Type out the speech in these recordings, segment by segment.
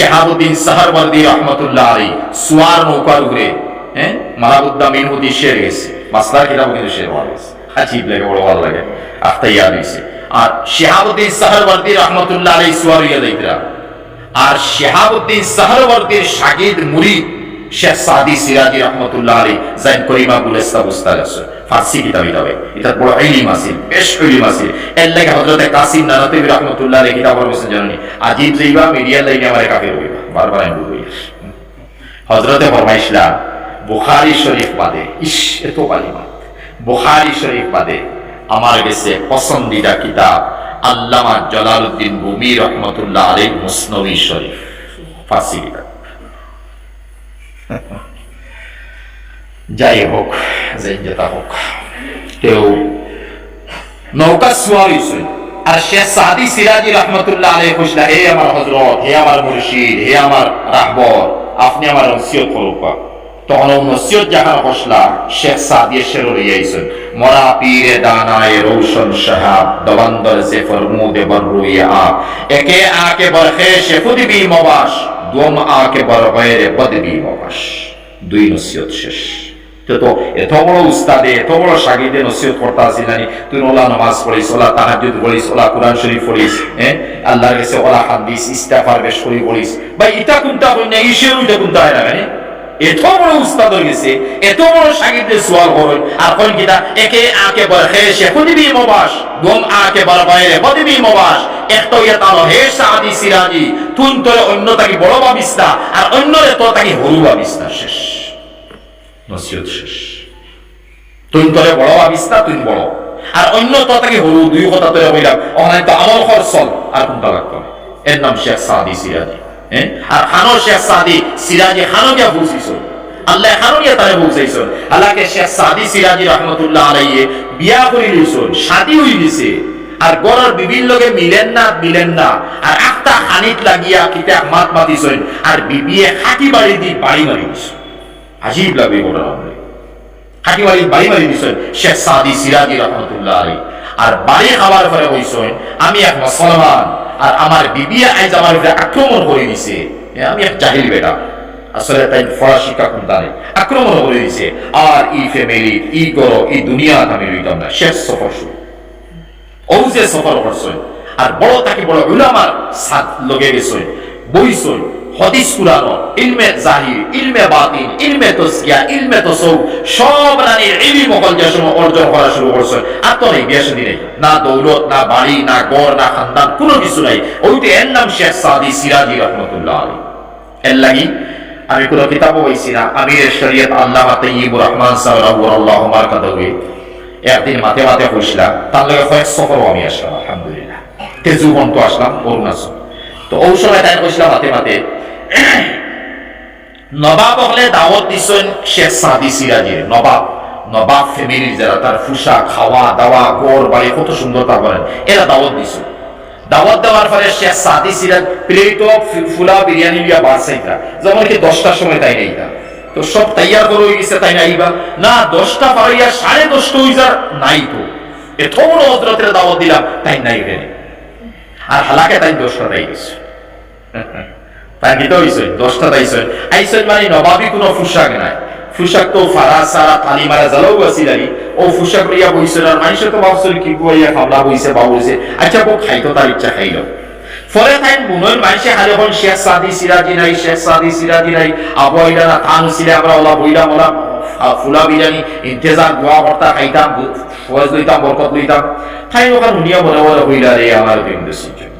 শাহাবুদ্দিন সাহারবর্দী রহমতুল্লাহ আলী, সুয়ার নৌকার উপরে হ্যাঁ মালাবুদ্দা মিনহুদি শের গেছে মাসলার কিতাব কিন্তু শের হওয়া গেছে আজীব লাগে বড় ভালো লাগে আখতা ইয়াদ হয়েছে আর শাহাবুদ্দিন সাহারবর্দী রহমতুল্লাহ আলী, সুয়ার ইয়া দেখরা আর শাহাবুদ্দিন সাহারবর্দীর শাগিদ মুরিদ, শেখ সাদি সিরাজি রহমতুল্লাহ আলী, জাইন করিমা গুলেস্তা বুস্তার আছে। ফার্সি কিতাব হিসাবে এটা বড় ইলিম আছিল বেশ ইলিম আছিল এর লাগে হযরতে কাসিম নানাতবি রহমতুল্লাহ আলী কিতাব পড়ছেন জানেন আজিব যাইবা মিডিয়ার লাইনে আমারে কাফের হইবা। বারবার আমি বলি হযরতে ফরমাইছিলা বুখারী শরীফ বাদে, ইস, এত কালিমা বুখারী শরীফ বাদে, আমার কাছে পছন্দিদা কিতাব আল্লামা জালালউদ্দিন রুমি রহমতুল্লাহ আলাইহি মুসনবী শরীফ, ফার্সি কিতাব। যাই হোক, যে যেটা হোক, কেউ নৌকা সোয়ার হইছেন আর শেখ সাদি সিরাজি রহমতুল্লাহ আলাইহি কইলা হে আমার হযরত, হে আমার মুর্শিদ, হে আমার রাহবর, আপনি আমার নসিহত করুকা। তখন নসিহত যাহার কসলা শেখ সাদি শের রইয়াইছেন মরা পীরে দানায় রৌশন শাহাব দবন্দর সে ফরমুদে বররুইয়া আপ একে আকে বরখে শেফুদি বি মবাস, দোম আকে বর গয়রে বদবি মবাস। দুই নসিহত শেষ। তো এত উস্তাদে এত বড় সাগিদে নসিহত করতে আসি তুই ওলা নামাজ পড়িস ওলা তাহাজ্জুদ পড়িস ওলা কোরআন শরীফ পড়িস হ্যাঁ আল্লাহর কাছে ওলা হাদিস ইস্তেগফার বেশ করি ভাই কোনটা হই না উইটা কোনটা হয় না মানে এত বড় উস্তাদ হয়ে গেছে এত বড় সাগিদে সোয়াল করেন আর কোন একে আকে বর হে শেখুদিবি মবাস। দম আকে বর বাইরে বদিবি মবাস। একটা ইয়া তালো হে সাদি সিরাজি তুন তোরে অন্য তাকি বড় ভাবিস না আর অন্য রে তো তাকি হরু ভাবিস শেষ। নসিহত শেষ। তুই তলে বড় ভাবিস তুই বড়। আর অন্য তাকে হরু দুই কথা তলে বইলাম অনলাইন তো আমল খরচল আর কোনটা লাগতো এর নাম শেখ সাদি সিরাজি। হ্যাঁ? আর খানো শেখ সাদি সিরাজি খানো গিয়া আল্লাহ তারে বুঝাইছ আল্লাহকে শেখ সাদি সিরাজি রহমতুল্লাহ আলাইয়ে বিয়া করে লইছন শাদি হই গেছে। আর গড়ার বিভিন্ন লোকে মিলেন না মিলেন না। আর একটা খানিত লাগিয়া কিতা মাত মাতিছেন। আর বিবিয়ে হাতি বাড়ি দি বাড়ি দিছেন আজীব ঘটনা আমাদের হাকিবাড়ি বাড়ি বাড়ি দিছেন শেখ সাদি, সিরাজি রহমতুল্লাহ আলী আর বাড়ি খাবার পরে হইছেন আমি এক মুসলমান আর আমার বিবিয়া আইজ আমার উপরে আক্রমণ করে দিছে। আমি এক জাহিল বেটা। আসলে তাই ফরা শিক্ষা কোনটা নেই আক্রমণ করে দিছে। আর ই ফ্যামিলি ই করো ই দুনিয়া আমি রইতাম না শেষ সফর শুরু। ও যে সফর করছেন আর বড়, তাকে বড় উলামার সাথ লগে গেছেন বইছেন হদিস কুরানো, ইলমে জাহির ইলমে বাতিন ইলমে তসকিয়া, ইলমে তসৌ সব রানীর ইলমি মকল যে সময় অর্জন করা শুরু করছেন আর তো নেই বিয়ে নেই। না দৌলত, না বাড়ি, না গড়, না খানদান, কোনো কিছু নাই। ওইটা এর নাম শেখ সাদি সিরাজি রহমতুল্লাহ আলী এর লাগি আমি কোনো কিতাব হইছি না। আমির শরীয়ত আল্লাহ তাইয়িবুর রহমান সাল্লাল্লাহু আল্লাহু মারকাদাউই একদিন মাথে মাথে হইছিলাম তার লগে কয়েক সফরও আমি আসলাম, আলহামদুলিল্লাহ। তেজুবন তো আসলাম অরুণাচল। তো সময় তাই কইছিলাম মাথে মাথে নবাব হলে দাওয়াত দিছেন শেখ সাদি সিরাজির। নবাব নবাব ফ্যামিলির যারা, তার ফুসা খাওয়া দাওয়া গড় বাড়ি, কত সুন্দর তা করেন এরা দাওয়াত দিছে। দাওয়াত দেওয়ার পরে শেখ সাদি সিরাজ প্লেট ফুলা বিরিয়ানি লিয়া বাড়ছাইতা যেমন কি দশটার সময় তাই নেই তো। সব তৈয়ার করে হয়ে গেছে তাই নাইবা। না, দশটা পারাইয়া সাড়ে দশটা যার নাই তো। এত বড় হজরতের দাওয়াত দিলাম, তাই নাই রে। আর হালাকে তাই দশটা তাই গেছে। তো হইছে, দশটা তাইছে আইছে মানে নবাবি কোনো পোশাক নাই। তো ফারা সারা থালি মারা আসিলারি ও আর মানুষ তো কি খাবলা আচ্ছা বউ খাইতো, তার ইচ্ছা খাইলো। ফলে তাই বুনন মানুষে হালে হন সাদি সিরাজি নাই সাদি সিরাজি নাই। আবহাওয়া না আমরা ওলা বইলাম ওলা ফুলা বিরিয়ানি ইন্তেজার গোয়া ভর্তা খাইতাম ফয়েজ লইতাম বরকত লইতাম। তাই ওখানে উনিয়া বলে বলে বইলা রে আমার কিন্তু সিজন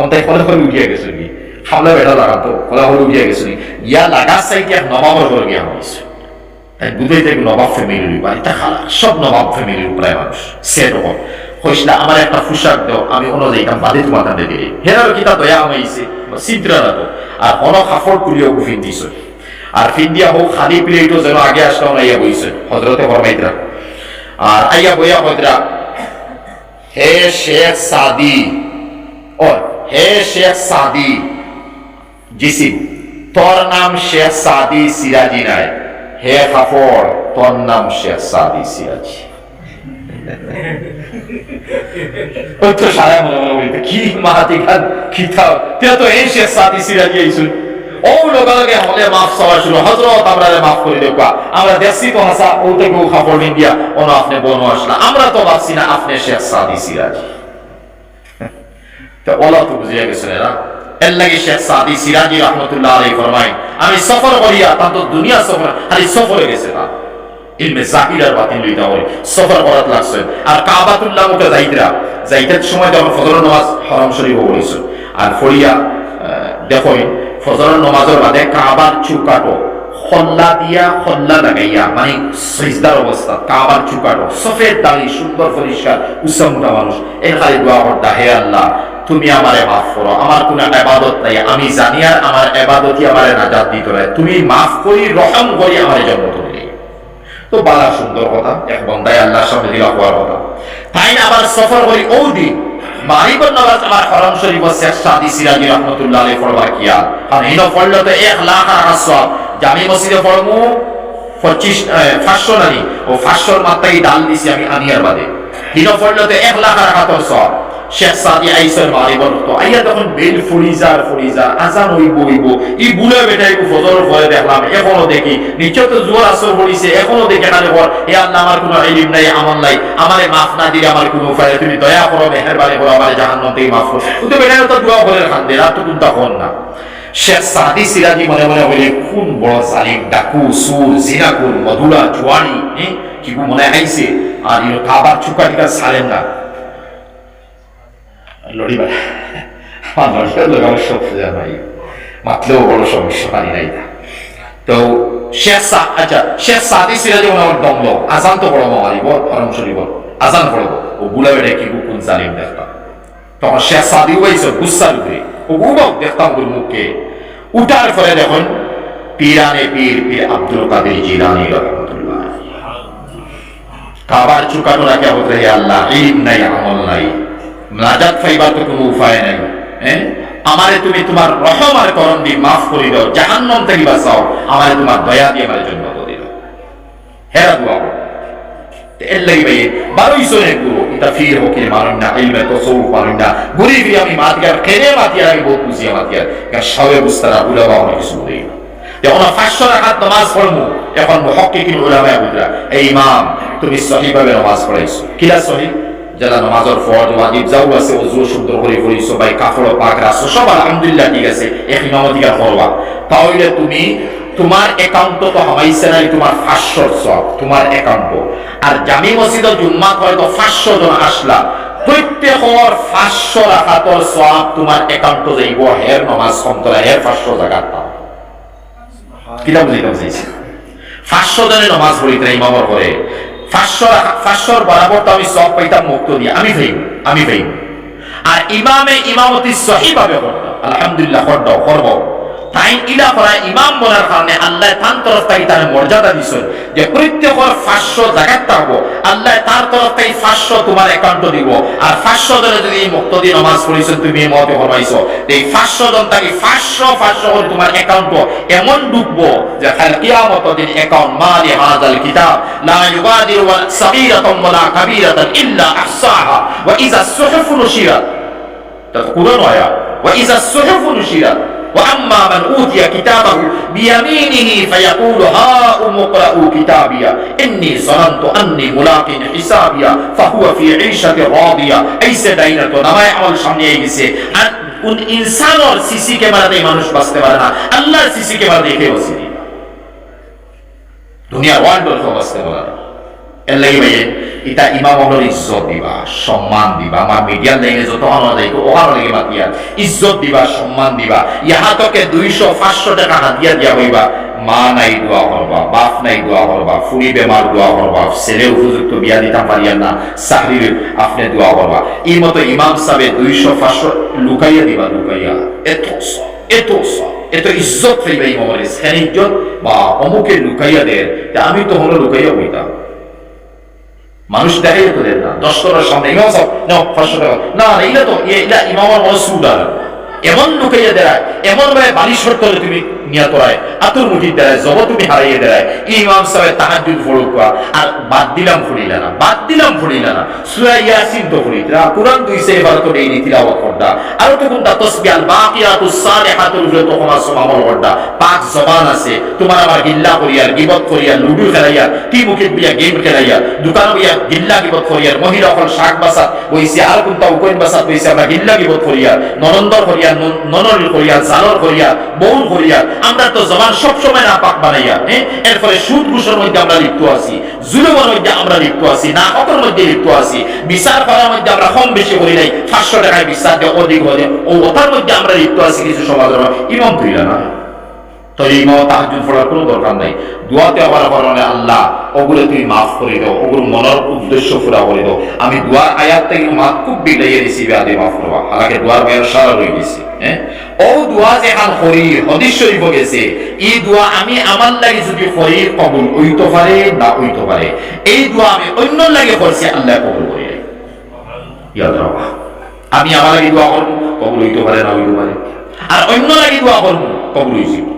অন্তাই ফলে ফলে উঠিয়া গেছে কি হামলা বেটা লাগাতো, খোলা হলে উঠিয়া গেছে ইয়া লাগা সাইতে এক নবাবর ঘরে গিয়া হয়েছে তাই বুঝাইতে নবাব ফ্যামিলির বাড়িতে খালা। সব নবাব ফ্যামিলির প্রায় মানুষ সে রকম হইসলা আমার একটা পোশাক দাও আমি অন্য যাইতাম বাদে তোমার কান্দে দিলে হেরার কিতা দয়া আমাইছে না তো আর অন কাপড় তুলিও ফিন দিছ। আর ফিন দিয়া হোক খালি প্লেটও যেন আগে আসলাম আইয়া বইছে হজরতে ফরমাইতরা আর আইয়া বইয়া হজরা হে শেখ সাদি ও হে শেখ সাদি জিসি তোর নাম শেখ সাদি সিরাজি নাই। হে কাপড় তোর নাম শেখ সাদি সিরাজি। শেষ ও হলে মাফ আমরা মাফ আমরা তো ও তো আপনি আমরা তো ভাবছি না আপনি শেখ সাদি সিরাজি। তো ওলা তো বুঝিয়ে গেছেন এরা। এর লাগে শেখ সাদি সিরাজি রহমতুল্লাহ আলাই ফরমাই আমি সফর করিয়া তা তো দুনিয়া সফর, খালি সফরে গেছে না ইলমে সফর করাত লাগছে। আর কাবাতুল্লাহ যাইতরা যাইতার সময় ফজর নামাজ শরীফ আর ফজরের নামাজের বাদে কাবার চুকাটো, খল্লা দিয়া খল্লা লাগাইয়া মানে সিজদার অবস্থা, কাবার চুকাটো, সফেদ দাড়ি, সুন্দর পরিষ্কার উসামুটা মানুষ, এর খালি দোয়া আল্লাহ তুমি আমারে মাফ করো, আমার কোন এবাদত নাই, আমি জানি আর আমার এবাদতই আমারে নাজাত দিতে তুমি মাফ করি, রহম করি, আমারে জন্ম তুমি তো বালা সুন্দর কথা, এক বন্দায় আল্লাহর সামনে দিলা কথা। তাই না আবার সফর করি ও দিন আমার হরম শরীফ শেখ সাদি সিরাজি রহমতুল্লাহ হিনো পড়লে তো লাখ আর সব জামি মসজিদে পড়মু, পঁচিশ পাঁচশো নানি ও পাঁচশোর মাত্রাই ডাল দিছি আমি আনিয়ার বাদে। হিনো পড়লে এক লাখ আর সব শেখ সাদি আইসর মারিবন তো আইয়া তখন বেল ফরিজার ফরিজার আজান হইব হইব। ই বুলে বেটাই ফজর ভয়ে দেখলাম এখনও দেখি, নিশ্চয় তো জোর আসর পড়িছে এখনও দেখে না দেখো এ আল্লাহ আমার কোনো ইলিম নাই নাই। আমারে মাফ না আমার কোনো উপায় তুমি দয়া করো করো আমার মাফ করো কিন্তু তো দোয়া খান দে রাত তো না? শেখ সাদি সিরাজি মনে মনে বলে কোন বড় জালিম, ডাকু সুর জিনাকুর মধুরা জুয়ানি কি মনে আইছে আর কাবার চুকাটিকা সালেন না? লোক আমার সব সোজা নাই মাতলেও বড় সমস্যা, পানি নাই। তো সা আচ্ছা শেখ সাদি সিরাজি আমার দমল আজান তো পড়ব মারিব হরম শরীফ আজান পড়ব। ও বুলা বেড়ে কি কোন জালিম দেখতাম। তখন শেখ সাদি হয়েছে গুসার উপরে ও উবাও দেখতাম ওর মুখকে উঠার পরে দেখুন, পীরানে পীর পীর আব্দুল কাদের জিলানি রহমতুল্লাহ। কাবার চুকানো রাখে হতে আল্লাহ ইলম নাই, আমল নাই। নাজাত পাইবার তো কোনো উপায় নাই আমারে তুমি তোমার রহম আর করম দিয়ে মাফ করে দাও, জাহান্নাম থেকে বাঁচাও। আমারে তোমার দয়া দিয়ে আমার জন্য করে দাও। হেরা দোয়া এর লাগি ভাই বারোই সনে গুরু এটা ফির হোকে মারুন না তো সৌ মারুন না। আমি মাতিয়ার খেলে মাতিয়ার আমি বহুত বুঝিয়া মাতিয়ার কারণ সবে বুঝতারা উলাবা অনেক কিছু বলি যখন পাঁচশো রাখাত নামাজ পড়ব এখন মহক্কিকিন উলামায়ে বুঝরা এই ইমাম, তুমি সহিভাবে নামাজ পড়াইছো। কিলা সহি? যারা নামাজের ফরজ ওয়াজিব যাও আছে ওযু সুন্দর করে পড়িছো ভাই কাপড় পাক রাখছো সব আলহামদুলিল্লাহ ঠিক আছে এক ইমামতিকা করবা তাহলে তুমি, তোমার একাউন্ট তো হামাইছে নাই, তোমার পাঁচশোর সব, তোমার একাউন্ট আর জামি মসজিদ জুম্মাত হয়তো পাঁচশো জন আসলা। প্রত্যেকর পাঁচশো রাখাতর সব তোমার একাউন্ট যাইব, হের নমাজ কমতলা হের পাঁচশো জায়গার পাও। কিতা বুঝাইতে বুঝাইছি? পাঁচশো জনের নমাজ পড়িতে ইমামর করে পাঁচশোর বরাবর তো আমি সব পাইতাম মুক্ত দিয়ে। আমি ফেইম আমি ফেইম আর ইমামে ইমামতি সহিভাবে করতাম। আলহামদুলিল্লাহ করব। টাইম ইলা করা ইমাম বলার কারণে আল্লাহ তান তরফ থেকে তার মর্যাদা দিছে যে প্রত্যেকর আল্লাহ তার তরফ থেকে তোমার দিব। আর ধরে যদি মুক্ত দিয়ে তুমি মতে এই জন তাকে করে তোমার এমন ডুববো যে খাল কিয়ামত দিন একাউন্ট মালি হাজাল কিতাব। লা ইউবাদিরু সাগীরাতাম ওয়ালা কাবীরাতান ইল্লা আহসাহা। ওয়া আয়া ওয়া وأما من أوتي كتابه بيمينه فيقول هاؤم اقرءوا كتابي إني ظننت أني ملاق حسابي فهو في عيشة راضية أي سدينة نما يعمل সামনে গেছে আর কোন ইনসানর সিসি ক্যামেরাতে মানুষ বাঁচতে পারে না আল্লাহর সিসি ক্যামেরা দেখে বসে দুনিয়ার ওয়ার্ল্ড বাঁচতে পারে না এর লাগি ভাই এটা ইমাম হলোর ইজ্জত দিবা, সম্মান দিবা। আমার মিডিয়ার লাইনে যত আনো যায় ওখানে লাগে মাতিয়া ইজ্জত দিবা, সম্মান দিবা। ইহা তোকে দুইশো, পাঁচশো টাকা হাতিয়া দিয়া হইবা। মা নাই দোয়া করবা বাপ নাই দোয়া করবা ফুরি বেমার দোয়া করবা ছেলে উপযুক্ত বিয়া দিতাম পারিয়া না চাকরির আপনি দোয়া করবা এই মতো ইমাম সাহেব দুইশো, পাঁচশো লুকাইয়া দিবা, লুকাইয়া। এত এত এত ইজ্জত পাইবা ইমামের ইজ্জত বা অমুকে লুকাইয়া দেয় আমি তো হলো লুকাইয়া হইতাম। মানুষ দেখাই তো দেন না। দশ টাকার সামনে ইমাম সাহেব, নাও, পাঁচশো টাকা। না না এটা তো এটা ইমামার আর এমন লুকাইয়া দেয়, এমন ভাবে বালিশ তুমি। রায় আতুর মুঠি দেয় জব তুমি হারাইয়ে দেয় ইমাম সাহেব তাহাজুদ ফুড়ুকা আর বাদ দিলাম ফুড়িলা না। বাদ দিলাম ফুড়িলা না। সুরা ইয়াসিন তো ফুড়িতরা কুরআন দুই সে এবার তো এই তিলাওয়াত করদা আর তো কোনটা? তাসবিহ আল বাকিয়াতুস সালিহাতুল উপরে তো তোমার সমামল করদা পাঁচ জবান আছে। তোমার আমার গিল্লা করিয়ার গিবত করিয়ার লুডু খেলাইয়া টি মুখে বিয়া, গেম খেলাইয়া দোকান বিয়া, গিল্লা গিবত করিয়ার মহিলা অকল শাক বাসাত বইছে আর কোনটা উকইন বাসাত বইছে আমরা গিল্লা গিবত করিয়ার ননন্দর করিয়ার ননর করিয়ার জালর করিয়ার বউন করিয়ার আমরা তো জবান সব সময় না পাক বানাইয়া হ্যাঁ? এরপরে সুদ ঘুষের মধ্যে আমরা লিপ্ত আছি, জুলুমের মধ্যে আমরা লিপ্ত আছি, না হকের মধ্যে লিপ্ত আছি, বিচার করার মধ্যে আমরা কম বেশি করি নাই, পাঁচশো টাকায় বিচার দিয়ে অধিক হলে, ও ওটার মধ্যে আমরা লিপ্ত আছি কিছু সমাজ ইমাম তুইলা না? কোনো নাই। তুমি উদ্দেশ্য আমি আয়াত খুব হ্যাঁ? আমি আমার লাগে যদি কবুল হইতে পারে না হইতে পারে। এই দোয়া আমি অন্য লাগে করছি, আল্লাহ কবুল করে আমি আমার লাগে দোয়া করব, কবুল হইতে পারে না হইতে পারে। আর অন্য লাগে দোয়া করব, কবুল হইছি।